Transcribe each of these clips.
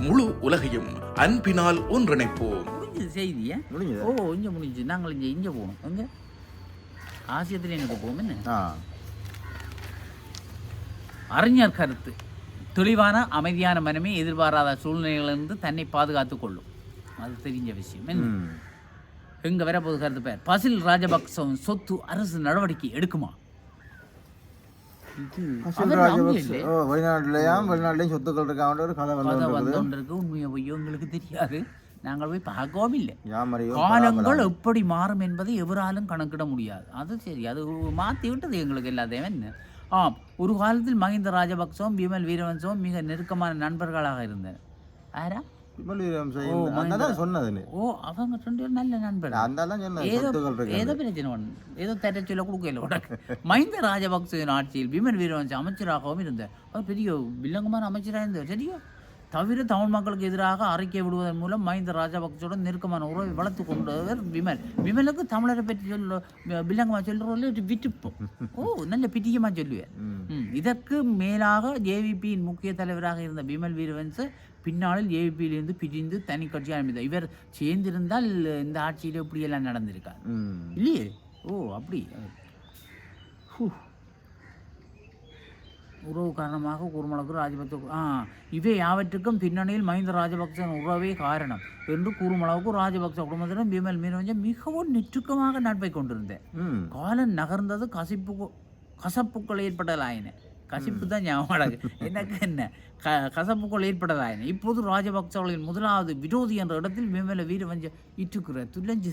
முழு உலகையும் அன்பினால் ஒன்றிணைப்போம். முடிஞ்சது செய்தியா? முடிஞ்சதா? ஓ இங்கே முடிஞ்சு நாங்கள் இங்கே இங்கே போகணும் எங்க? ஆசியத்தில் எனக்கு என்ன? ஆ. அறிஞர் கருத்து. தெளிவான அமைதியான மனமே எதிர்பாராத சூழ்நிலைகளிலிருந்து தன்னை பாதுகாத்துக் கொள்ளும். அது தெரிஞ்ச விஷயம். என்ன? எங்க வரப்போது கருத்து பேர் பசில் ராஜபக்சவின் சொத்து அரசு நடவடிக்கை எடுக்குமா இது அசல் அவர் அங்கே ராஜபக்ச இல்லை. ஓ வெளிநாட்டுலயாம் வெளிநாட்டுலயும் சொத்துக்கள் இருக்காங்க ஒரு கதை வந்து உண்மையை பொய்யோ எங்களுக்கு தெரியாது. நாங்கள் போய் பார்க்கவும் இல்லை. காலங்கள் எப்படி மாறும் என்பதை எவராலும் கணக்கிட முடியாது. அது சரி. அது மாற்றி விட்டது எங்களுக்கு எல்லாத்தையும். என்ன? ஆம். ஒரு காலத்தில் மஹிந்த ராஜபக்சவும் பிமல் வீரவன்சவும் மிக நெருக்கமான நண்பர்களாக இருந்தனர். ஆரா விமல் வீரம் ஓ, செய்ய அந்த தான் சொன்னது ஓ அவங்க ரெண்டு பேரும் நல்ல நண்பர். அந்த தான் சொன்னது ஏதோ ஏதோ பிரச்சனை ஒன்று ஏதோ தர சொல்ல கொடுக்கல உனக்கு. மஹிந்த ராஜபக்சவின் ஆட்சியில் பிமல் வீரவன்ச அமைச்சராகவும் இருந்தார். அவர் பெரிய வில்லங்கமான அமைச்சராக இருந்தார் சரியா? தவிர தமிழ் மக்களுக்கு எதிராக அறிக்கை விடுவதன் மூலம் மஹிந்த ராஜபக்சோட நெருக்கமான உறவை வளர்த்து கொண்டவர் விமல். விமலுக்கு தமிழரை பற்றி சொல்ல வில்லங்கமாக சொல்கிறவர்கள் விட்டுப்போம். ஓ நல்ல ம். ம், இதற்கு மேலாக ஜேவிபியின் முக்கிய தலைவராக இருந்த பிமல் வீரவன்ச பின்னாளில் ஜேவிபியிலிருந்து பிரிந்து தனி கட்சி ஆரம்பித்தார். இவர் சேர்ந்திருந்தால் இந்த ஆட்சியில் இப்படியெல்லாம் நடந்திருக்கார் இல்லையே? ஓ அப்படி. ஹூ. உறவு காரணமாக குருமலுக்கு ராஜபக்ச ஆ இவை யாவற்றுக்கும் பின்னணியில் மஹிந்த ராஜபக்சன் உறவே காரணம் என்று கூறுமளவுக்கு ராஜபக்ச குடும்பத்திடம் பிமல் மீனவஞ்சம் மிகவும் நெருக்கமாக நட்பை கொண்டிருந்தேன். காலம் நகர்ந்தது கசிப்பு கசப்புக்கள் ஏற்படலாயின கசிப்பு தான் ஞாபகம் எனக்கு என்ன? க கசப்புக்கள் ஏற்படலாயின இப்போது ராஜபக்சவர்களின் முதலாவது விரோதி என்ற இடத்தில் விமல வீரவஞ்ச இட்டுக்கிற துள்ளஞ்சு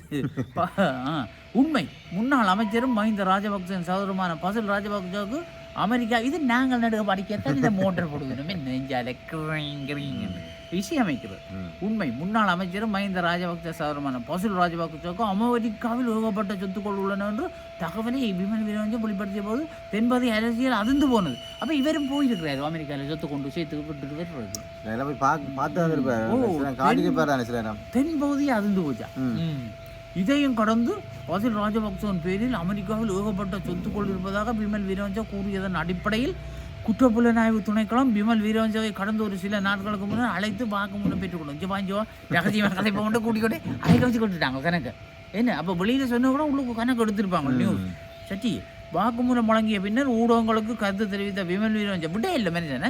ப- ஆ, உண்மை. முன்னாள் அமைச்சரும் மஹிந்த ராஜபக்சன் சகோதரமான பசில் ராஜபக்சவுக்கு அமெரிக்கா இது நாங்கள் நடுக படிக்கத்தான் இந்த மோட்டர் போடுவோம் நெஞ்சால இசையமைக்கிறது. உண்மை முன்னாள் அமைச்சரும் மஹிந்த ராஜபக்ச சகோதரமான பசுல் ராஜபக்சவுக்கு அமெரிக்காவில் ஏகப்பட்ட சொத்துக்கள் உள்ளன என்று தகவலை விமன் வீரவஞ்சம் வெளிப்படுத்திய போது தென்பதி அரசியல் அதிர்ந்து போனது அப்ப இவரும் போயிருக்கிறாரு அமெரிக்காவில் சொத்து கொண்டு சேர்த்து விட்டுட்டு வர்றது இதெல்லாம் போய் பார்க்க பார்த்து வந்திருப்பாரு ஓ, சில நேரம் காட்டிக்க பாரு தானே சில நேரம் தென்பகுதி அதிர்ந்து போச்சா. இதையும் கடந்து பசில் ராஜபக்சவின் பேரில் அமெரிக்காவில் ஏகப்பட்ட சொத்துக்கள் இருப்பதாக பிமல் வீரவஞ்சா கூறியதன் அடிப்படையில் குற்றப்புலனாய்வு துணைக்களம் பிமல் வீரவஞ்சாவை கடந்த ஒரு சில நாட்களுக்கு முன்னர் அழைத்து வாக்குமூலம் பெற்றுக்கொள்ளும் இங்கே பாஞ்சோ ரகசியமாக கதை போட்டு கூட்டிக்கொண்டு அழைக்க வச்சு கொண்டுட்டாங்க கணக்கு. என்ன? அப்போ வெளியில் சொன்ன கூட உள்ளுக்கு கணக்கு எடுத்திருப்பாங்க நியூஸ் சட்டி வாக்குமூலம் வழங்கிய பின்னர் ஊடகங்களுக்கு கருத்து தெரிவித்த விமல் வீரவஞ்சா விட்டே இல்லை மனிதனே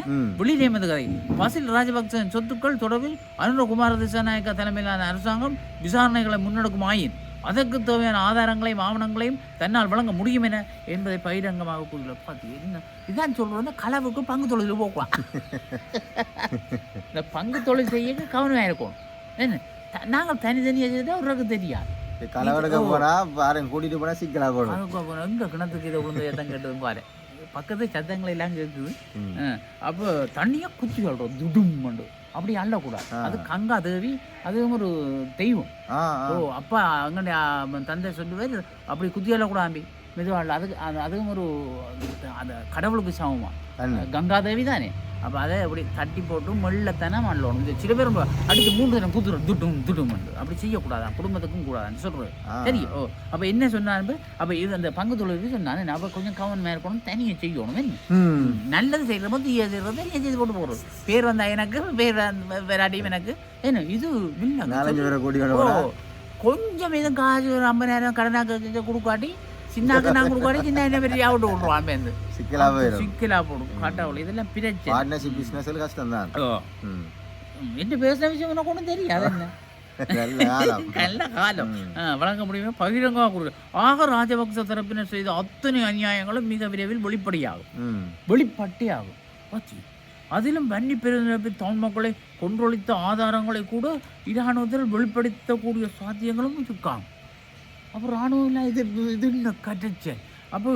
வந்த கதை. பசில் ராஜபக்சவின் சொத்துக்கள் தொடர்பில் அனுரகுமார திசாநாயக்க தலைமையிலான அரசாங்கம் விசாரணைகளை முன்னெடுக்கும் ஆயின். அதற்கு தேவையான ஆதாரங்களையும் ஆவணங்களையும் தன்னால் வழங்க முடியும் என என்பதை பகிரங்கமாக கூறியுள்ளார் பார்த்து என்ன? இதான் சொல்றது களவுக்கு பங்கு தொழில் போக்குவான் இந்த பங்கு தொழில் செய்ய கவனமாக இருக்கும் என்ன? நாங்கள் தனித்தனியாக செய்தால் அவருக்கு தெரியாது. கலவரக்க போனா பாருங்க கூட்டிட்டு போனா சிக்கலா போடும். எங்க கிணத்துக்கு இதை விழுந்து எத்தம் கேட்டதும் பாரு. பக்கத்து சத்தங்கள் எல்லாம் கேட்குது அப்போ தண்ணியை குத்தி சொல்கிறோம் துடும் மண்டு. அப்படி அள்ளக்கூடாது. அது கங்கா தேவி அதுவும் ஒரு தெய்வம். ஓ அப்பா அங்கே தந்தை சொல்லுவார் அப்படி குத்தி அள்ளக்கூடாது அள்ள அதுக்கு அது அதுவும் ஒரு அந்த கடவுளுக்கு சமமா. தண்ணி. கங்காதேவி தானே? அப்போ அதை அப்படி தட்டி போட்டு மெல்லத்தானே மல்லணும் இந்த சில பேர் அடித்து மூன்று தினம் குத்துறோம் துட்டும் துட்டும் அப்படி செய்யக்கூடாதான். குடும்பத்துக்கும் கூடாதான்னு சொல்கிறது. சரி ஓ. அப்போ என்ன சொன்னாரு அப்போ இது அந்த பங்கு தொழிலுக்கு சொன்னாரு. அப்போ கொஞ்சம் கவனமாக இருக்கணும் தனியாக செய்யணும். என்ன? நல்லது செய்கிற போது தீய செய்கிறது தீய செய்து போட்டு போகிறது பேர் வந்தா எனக்கு பேர் வேறாட்டியும் எனக்கு. என்ன? இது போனா கொஞ்சம் எதுவும் காசு ஒரு ஐம்பதாயிரம் கடனாக கொடுக்காட்டி சின்னாக்கு நான் கொடுக்காட்டி சின்ன என்ன பெரிய ஆவிட்டு விட்ருவான் பேருந்து சிக்கலா போயிடும் சிக்கலா போடும் காட்டாவில் இதெல்லாம் பிரச்சனை. பார்ட்னர்ஷிப் பிசினஸ்ல கஷ்டம் தான் என்ன பேசுன விஷயம் உனக்கு ஒன்றும் தெரியாது என்ன? நல்ல காலம். வழங்க முடியுமே? பகிரங்கமாக கொடுக்க ஆக ராஜபக்ச தரப்பினர் செய்த அத்தனை அநியாயங்களும் மிக விரைவில் வெளிப்படையாகும். ம். வெளிப்பட்டே ஆகும் பாத்தி. அதிலும் வன்னி பெருநிரப்பி தமிழ் மக்களை கொன்றொழித்த ஆதாரங்களை கூட இராணுவத்தில் வெளிப்படுத்தக்கூடிய சாத்தியங்களும் இருக்காம் அப்போ இராணுவம் இது இது இன்னும் அப்போ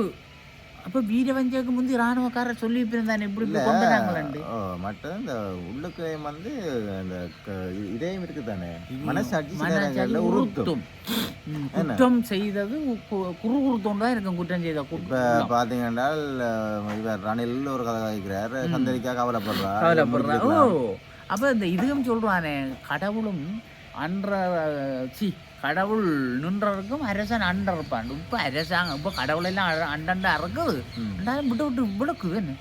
அப்ப வீரவஞ்சக்கு முந்தி ராணுவக்காரர் சொல்லி இருந்தானே இப்படி இப்படி கொண்டு வராங்களேன்ட்டு. ஓ மட்டும் இந்த உள்ளுக்கையும் வந்து இந்த க- இதயம் இருக்கு தானே மனசாட்சி மனசாட்சி உறுத்தும் குற்றம் செய்தது குறு குறுத்தோண்டு தான் இருக்கும் குற்றம் செய்த குற்றம் பாத்தீங்கன்னா இவர் ரணில் ஒரு கதை வைக்கிறார் சந்தரிக்கா கவலைப்படுறா. கவலைப்படுறா ஓ அப்ப இந்த இதுவும் சொல்றானே கடவுளும் அன்ற சி கடவுள் நின்றவருக்கும் அரசன் அண்ட இருப்பான் இப்ப அரசாங்கம் இப்ப கடவுள் எல்லாம் அ- அண்டண்டா இருக்குது. ரெண்டாயிரம் விட்டு விட்டு விளக்குது என்ன?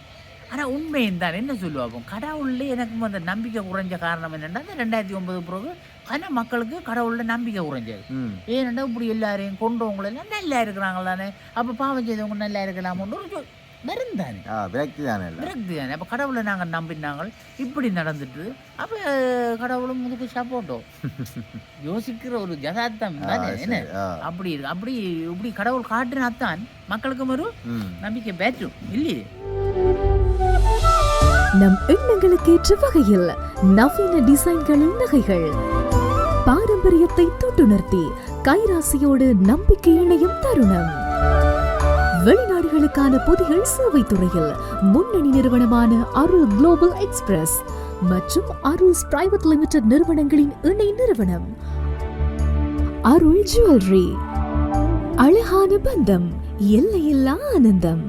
ஆனா உண்மையும் தான். என்ன சொல்லுவாங்க கடவுள்ல எனக்கு அந்த நம்பிக்கை குறைஞ்ச காரணம் என்னன்னா இந்த ரெண்டாயிரத்தி ஒன்பது பிறகு கன மக்களுக்கு கடவுள்ல நம்பிக்கை குறைஞ்சது. ஏனெண்டா இப்படி எல்லாரையும் கொண்டவங்க எல்லாம் நல்லா இருக்கிறாங்க தானே அப்ப பாவம் செய்தவங்க நல்லா இருக்கலாமோன்னு ஒரு தானே ஆ விரக்தி தானே விரக்தி தானே அப்போ கடவுளை நாங்கள் நம்பினாங்க இப்படி நடந்துட்டு அப்போ கடவுளும் முதுக்கு சப்போட்டோ. யோசிக்கிற ஒரு ஜதார்த்தம் தானே என்ன. அப்படி இருக்கு அப்படி இப்படி கடவுள் காட்டினாத்தான் மக்களுக்கும் ஒரு. நம்பிக்கை பேற்றும் இல்லையே? நம் எண்ணங்களுக்கேற்ற வகையில் நவீன டிசைன்களின் நகைகள். பாரம்பரியத்தை தொட்டுணர்த்தி கைராசியோடு நம்பிக்கை இணையும் தருணம். வெளிநாடுகளுக்கான பொதிகள் சேவை துறையில் முன்னணி நிறுவனமான அருள் குளோபல் எக்ஸ்பிரஸ் மற்றும் அருள்ஸ் பிரைவேட் லிமிடெட் நிறுவனங்களின் இணை நிறுவனம். அருள் ஜுவல்லரி அழகான பந்தம் எல்லையில்லா ஆனந்தம்.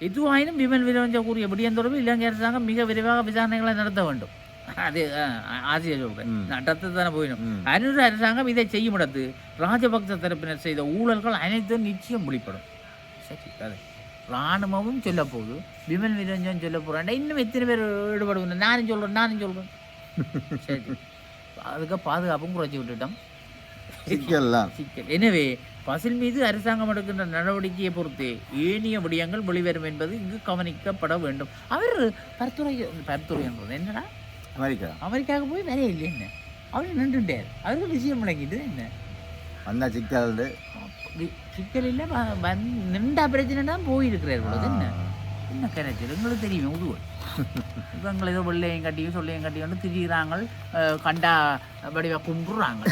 எதுவாயினும் விமல் விரவஞ்ச கூறிய விடியம் தொடர்பில் இலங்கை அரசாங்கம் மிக விரைவாக விசாரணைகளை நடத்த வேண்டும். அது ஆசிரியர் சொல்றேன் ம். நடத்த தானே போயிடும். அனுர அரசாங்கம் இதை செய்யும் இடத்து ராஜபக்ச தரப்பினர் செய்த ஊழல்கள் அனைத்தும் நிச்சயம் வெளிப்படும் சரி அது ராணுவமும் சொல்ல போகுது. விமல் நிரஞ்சன் சொல்ல போறாண்டா இன்னும் எத்தனை பேர் ஈடுபடுவது நானும் சொல்றேன் நானும் சொல்றேன். சரி. அதுக்கு பாதுகாப்பும் குறைச்சி விட்டுட்டோம். சிக்கல்லாம். சிக்கல். எனவே பசில் மீது அரசாங்கம் எடுக்கின்ற நடவடிக்கையை பொறுத்தே ஏனைய விடயங்கள் வெளிவரும் என்பது இங்கு கவனிக்கப்பட வேண்டும். அவர் பரத்துறை பரத்துறை என்றது என்னடா? அமெரிக்கா. அமெரிக்காவுக்கு போய் வேலையே இல்லை என்ன? அவர் நின்றுட்டார். அவருக்கு விஷயம் முழங்கிட்டு என்ன? வந்தா சிக்கல் சிக்கல் இல்லை வ- வந்து நின்றா பிரச்சனை தான் போயிருக்கிறார் பொழுது என்ன? என்ன கரைச்சல்? எங்களுக்கு தெரியும் உதுவல் இப்போ எங்களை ஏதோ வெள்ளையும் கட்டியும் சொல்லையும் கட்டியும் திரிகிறாங்க கண்டா வடிவா கும்பிடுறாங்க.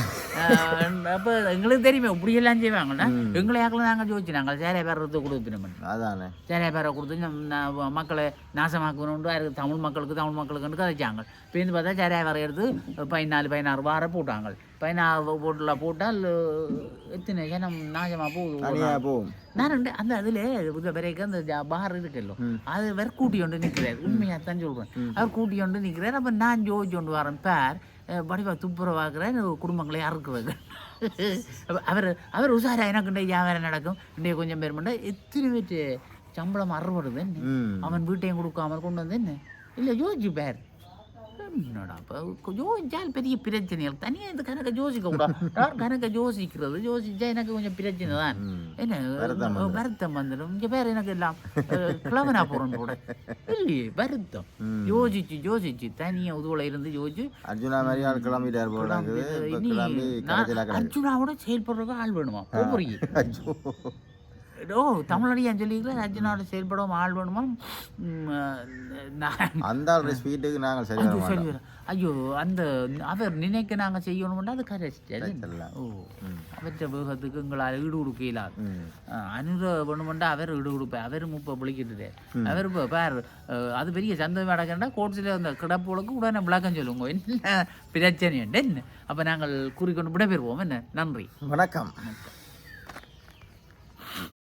அப்போ எங்களுக்கு தெரியுமே இப்படியெல்லாம் செய்வாங்கடா ம். எங்களை யாக்கில் நாங்கள் ஜோதிச்சு நாங்கள் சேரை பேரத்தை கொடுத்துனோம் அதானே. சேரை பேரை கொடுத்து மக்களை நாசமாக்கணும்னு அதுக்கு தமிழ் மக்களுக்கு தமிழ் மக்களுக்குன்னு கதைச்சாங்க. இப்போ வந்து பார்த்தா சேரை வர எடுத்து பதினாலு பதினாறு வாரம் போட்டாங்க. பதினாறு போட்டில் போட்டால் எத்தனை ஜனம் நாசமாக போகுது? நான் ரெண்டு அந்த அதில் புத பிறகு அந்த பார் இருக்குல்லோ. அது வேற கூட்டி கொண்டு நிற்கிறார் உண்மையாக தான் சொல்கிறேன் அவர் கூட்டி கொண்டு நிற்கிறார் அப்போ நான் ஜோதிச்சு கொண்டு வரேன் பேர். வடிவா துப்புரவாக்குறேன். குடும்பங்களை அறுக்குறது அவர் அவர் உஷாரா எனக்கு வியாபாரம் நடக்கும்? இன்றைய கொஞ்சம் பேர் பண்ண எத்தனை பேர் சம்பளம் அறுபடுது அவன் வீட்டையும் கொடுக்காம கொண்டு வந்து என்ன? இல்லை ஜோதிச்சு பேர். என்னடா இப்போ? யோசிச்சால் பெரிய பிரச்சனைகள். தனியாக இந்த கணக்கை யோசிக்க கூடாது நான் கணக்கை யோசிக்கிறது யோசிச்சா எனக்கு கொஞ்சம் பிரச்சனை தான். என்ன வருத்தம் வந்துடும். இங்கே பேர் எனக்கு எல்லாம் கிழவனா போகிறோம் கூட இல்லையே வருத்தம். யோசிச்சு யோசிச்சு தனியாக உதுவலை இருந்து யோசிச்சு. அர்ஜுனா மாதிரி ஆள் கிளம்பிட்டார் போல அர்ஜுனாவோட செயல்படுறதுக்கு ஆள் வேணுமா? ஐயோ. ஓ தமிழடியான் சொல்லிக்கிறேன் அர்ஜுனாவோட செயல்படவும் ஆள் வேணுமா அந்த ஆள் ஸ்பீட்டுக்கு நாங்கள் சரி ஐயோ அந்த அவர் நினைக்க நாங்க செய்யணும்னா அது கரைச்சல்லாம். ஓ. அவற்ற வேகத்துக்கு எங்களால் ஈடு கொடுக்க இயலாது ம். அனுர வேணுமெண்டா அவர் ஈடு கொடுப்பார் அவரும் இப்போ விളിக்கிட்டு அவர் இப்போ பார் அது பெரிய சந்தோஷம் நடக்கண்டா கோர்ட்ஸில் அந்த கிடப்புகளுக்கு உடனே விளக்கம் சொல்லுங்க. என்ன பிரச்சனை என்ன? அப்போ நாங்கள் கூறிக்கொண்டு விடைபெறுவோம். என்ன? நன்றி. வணக்கம்.